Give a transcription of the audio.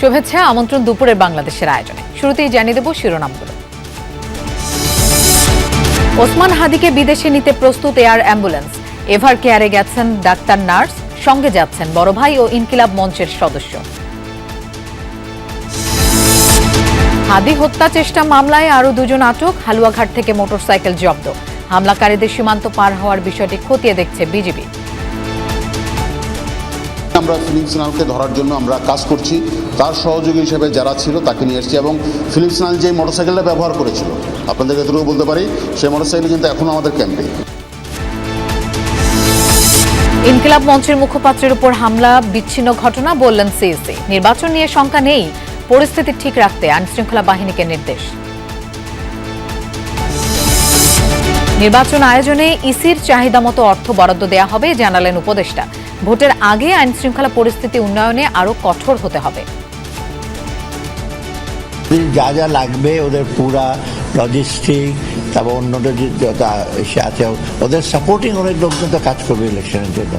শুভেচ্ছা, আমন্ত্রণ দুপুরের বাংলাদেশের আয়োজনে। শুরুতেই জানিয়ে দেব শিরোনামগুলো। ওসমান হাদিকে বিদেশে নিতে প্রস্তুত এয়ার অ্যাম্বুলেন্স। এভার কেয়ারে গেছেন ডাক্তার নার্স, সঙ্গে যাচ্ছেন বড় ভাই ও ইনকিলাব মঞ্চের সদস্য। হাদি হত্যা চেষ্টা মামলায় আরও দুজন আটক, হালুয়াঘাট থেকে মোটরসাইকেল জব্দ। হামলাকারীদের সীমান্ত পার হওয়ার বিষয়টি খতিয়ে দেখছে বিজিবি। আমরা ফিলিপ সিনালকে ধরার জন্য আমরা কাজ করছি, তার সহযোগী হিসেবে যারা ছিল তাকে নিয়ে এসেছি এবং ফিলিপ সিনাল যে মোটরসাইকেলটা ব্যবহার করেছিল, আপনাদেরকে এতটুকু বলতে পারি, সেই মোটরসাইকেল কিন্তু এখনও আমাদের ক্যাম্পে ইনকিলাব মঞ্চের মুখপাত্রের উপর হামলা, বিচ্ছিন্ন ঘটনা বললেন সিএসি নির্বাচন নিয়ে শঙ্কা নেই, পরিস্থিতি ঠিক রাখতে আইনশৃঙ্খলা বাহিনীকে নির্দেশ। নির্বাচন আয়োজনে ইসির চাহিদা মতো অর্থ বরাদ্দ দেওয়া হবে, জানালেন উপদেষ্টা। ভোটের আগে আইন শৃঙ্খলা পরিস্থিতি উন্নয়নে আরও কঠোর হতে হবে। যা যা লাগবে ওদের পুরা লজিস্টিক তারপর অন্যদের যে যত এসে আছে, ওদের সাপোর্টিং অনেক লোকজন তো কাজ করবে ইলেকশনের জন্য।